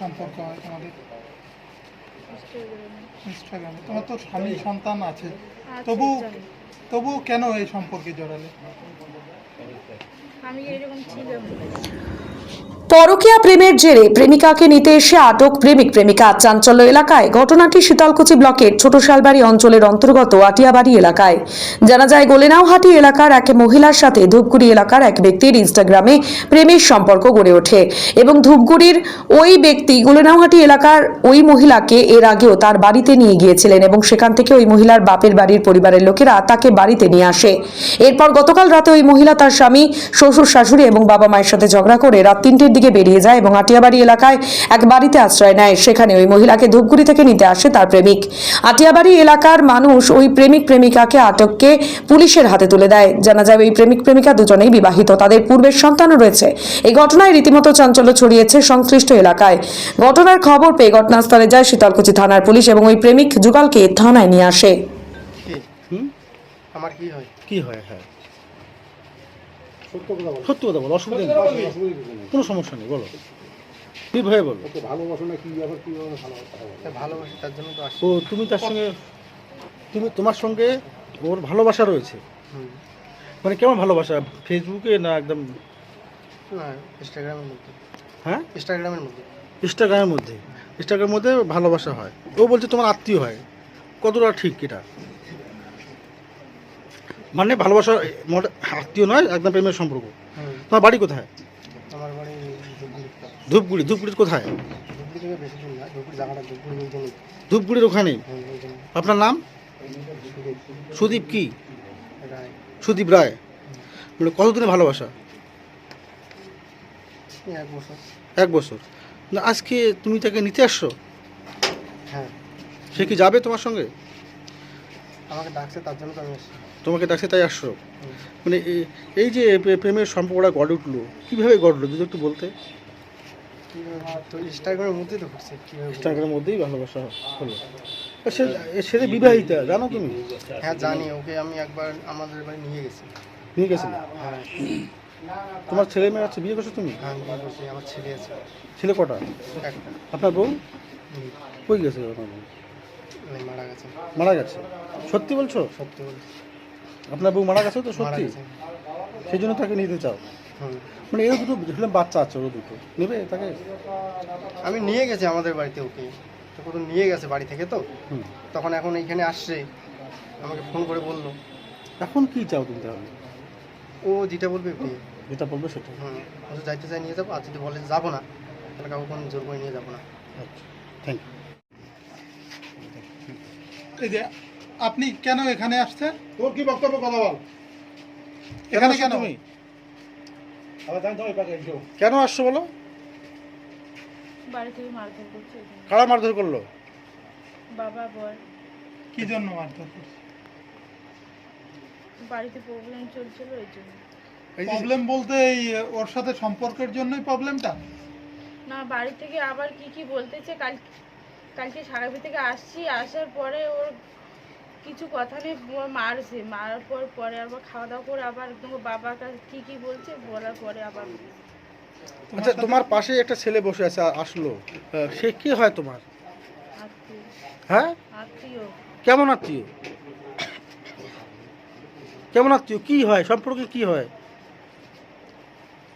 সম্পর্ক হয় তোমাদের? ইনস্টাগ্রামে তোমার তো স্বামী সন্তান আছে। তবুও তবু জানি। তবু কেন এই সম্পর্কে জড়ালে? আমি এরকম ছিলাম পরকীয়া প্রেমের জেরে প্রেমিকাকে নিতে এসে আটক প্রেমিক প্রেমিকা চাঞ্চল্য এলাকায়। ঘটনাটি শীতলকুচি ব্লকের ছোট শালবাড়ি অঞ্চলের অন্তর্গত আটিয়াবাড়ি এলাকায়। জানা যায় গোলেনাওহাটি এলাকার এক মহিলার সাথে ধূপগুড়ি এলাকার এক ব্যক্তির ইনস্টাগ্রামে প্রেমের সম্পর্ক গড়ে ওঠে এবং ধূপগুড়ির ওই ব্যক্তি গোলেনাওহাটি এলাকার ওই মহিলাকে এর আগেও তার বাড়িতে নিয়ে গিয়েছিলেন এবং সেখান থেকে ওই মহিলার বাপের বাড়ির পরিবারের লোকেরা তাকে বাড়িতে নিয়ে আসে। এরপর গতকাল রাতে ওই মহিলা তার স্বামী, শ্বশুর, শাশুড়ি এবং বাবা মায়ের সাথে ঝগড়া করে রাত তিনটের দিকে বেরিয়ে যায় এবং আটিয়াবাড়ি এলাকায় এক বাড়িতে আশ্রয় নেয়। সেখানে ওই মহিলাকে ধূপগুড়ি থেকে নিতে আসে তার প্রেমিক। আটিয়াবাড়ি এলাকার মানুষ ওই প্রেমিক প্রেমিকাকে আটককে পুলিশের হাতে তুলে দেয়। জানা যায় ওই প্রেমিক প্রেমিকা দুজনেই বিবাহিত। তাদের পূর্বের সন্তানও রয়েছে। এই ঘটনায় রীতিমতো চাঞ্চল্য ছড়িয়েছে সংশ্লিষ্ট এলাকায়। ঘটনার খবর পেয়ে ঘটনাস্থলে যায় শীতলকুচি থানার পুলিশ এবং ওই প্রেমিক যুগলকে থানায় নিয়ে আসে। আমার কি হয়? কি হয় হ্যাঁ। সত্য কথা বলো। অসুবিধা নেই। কোনো সমস্যা নেই বলো। নির্ভয়ে বলো। তা ভালোবাসি তার জন্য তো ও তুমি তার সঙ্গে তুমি তোমার সঙ্গে ওর ভালোবাসা রয়েছে? মানে কেমন ভালোবাসা? ফেসবুকে না একদম না ইনস্টাগ্রামের মধ্যে। হ্যাঁ? ইনস্টাগ্রামের মধ্যে। ইনস্টাগ্রামের মধ্যে। ইনস্টাগ্রামের মধ্যে ভালোবাসা হয়। ও বলছে তোমার আত্মীয় হয়। কতটা ঠিক এটা? মানে ভালোবাসা আত্মীয় নয় একদম প্রেমের সম্পর্ক। তোমার বাড়ি কোথায়? আমার বাড়ি ধূপগুড়ি। ধূপগুড়ির কোথায়? ধূপগুড়ির জন্য আপনার নাম? সুদীপ। কি? সুদীপ রায়। মানে কতদিনে ভালোবাসা? এক বছর। এক বছর। না আজকে তুমি তাকে নিতে আসছো? হ্যাঁ। সে কি যাবে তোমার সঙ্গে? আমাকে ডাকছে তার জন্য তো আমি এসেছি তোমাকে ডাকছে তাই আসছো? মানে এই যে প্রেমের সম্পর্কটা গড়ে উঠল কীভাবে গড়লো যদি একটু বলতে? তো ইনস্টাগ্রামের মধ্যেই তো ইনস্টাগ্রামের মধ্যেই ভালোবাসা হলো। সে সে যে বিবাহিতা জানো তুমি? হ্যাঁ জানি ওকে আমি একবার আমাদের বাড়ি নিয়ে গেছি। নিয়ে গেছিলে? হ্যাঁ। তোমার ছেলে মেয়ে আছে বিয়ে করছ তুমি? হ্যাঁ বিয়ে করছি আমার ছেলে আছে। ছেলে কটা? আপনার বউ? কই গেছে আপনার বউ? মারা গেছে। মারা গেছে? সত্যি বলছো? সত্যি বলছি। আপনার বউ মারা গেছে তো মারা সত্যি? গেছে। সেই জন্য তাকে নিতে চাও? হুম। মানে এরও দুটো দেখলাম বাচ্চা আছে ওরও দুটো। নেবে তাকে? আমি নিয়ে গেছি আমাদের বাড়িতে ওকে। তো কত নিয়ে গেছে বাড়ি থেকে তো। হুম। তখন এখন এইখানে আসছে। আমাকে ফোন করে বলল। এখন কি চাও তুমি তাহলে? ও যেটা বলবে বিয়ে যেটা বলবে সেটা। হুম। ও যদি যাইতে চাই নিয়ে যাব। আর যদি বলে যাব না তাহলে কাউকে কোনো জোর করে নিয়ে যাব না। আচ্ছা। থ্যাংক ইউ এই যে আপনি কেন এখানে আসছেন? তোর কি বক্তব্য কথা বল? এখানে কেন? তুমি? কেন আসছো বলো? বাড়ি থেকে মারধর করছে কারা মারধর করল? বাবা বল কি জন্য মারধর করছে? বাড়িতে প্রবলেম চলছিল ওই জন্য। এই প্রবলেম বলতে এই ওর সাথে সম্পর্কের জন্যই প্রবলেমটা না বাড়ি থেকে আবার কি কি বলতেছে কাল কালকে সারাবি থেকে আসছি আসার পরে ওর কিছু কথা নেই ও মারছে। মারার পর পরে আবার খাওয়া দাওয়া করে আবার তোমার বাবার কাছে কি কি বলছে বলার পরে আবার আচ্ছা তোমার পাশে একটা ছেলে বসে আছে আসলো। সে কি হয় তোমার? হ্যাঁ? কেমন আত্মীয়? কেমন আত্মীয়? কি হয়? সম্পর্কে কি হয়?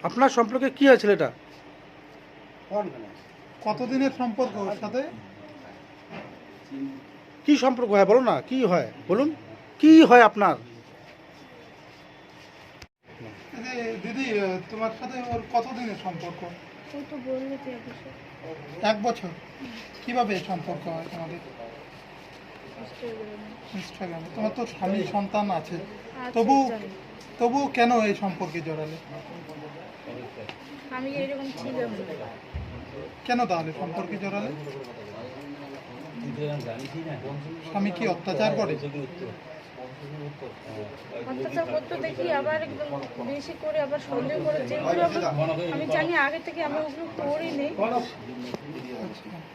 আপনার সম্পর্কে কি হয় ছেলেটা? কতদিনের সম্পর্ক ওর সাথে? কি সম্পর্ক হয় বলো না কি হয়? বলুন কি হয় আপনার? দিদি তোমার সাথে ওর কতদিনের সম্পর্ক? এক বছর। কীভাবে সম্পর্ক হয় তোমাদের? ইনস্টাগ্রামে। ইনস্টাগ্রামে? তোমার তো স্বামী সন্তান আছে। তবু তবু কেন এই সম্পর্কে জড়ালে? আমি এরকম ছিলাম কেন তাহলে সম্পর্কে জড়ালে? স্বামী কি অত্যাচার করে? অত্যাচার করতে দেখি আবার একদম বেশি করে আবার সন্দেহ করে। যেগুলো আমি- আমি জানি আগে থেকে আমি ওগুলো করিনি। আচ্ছা।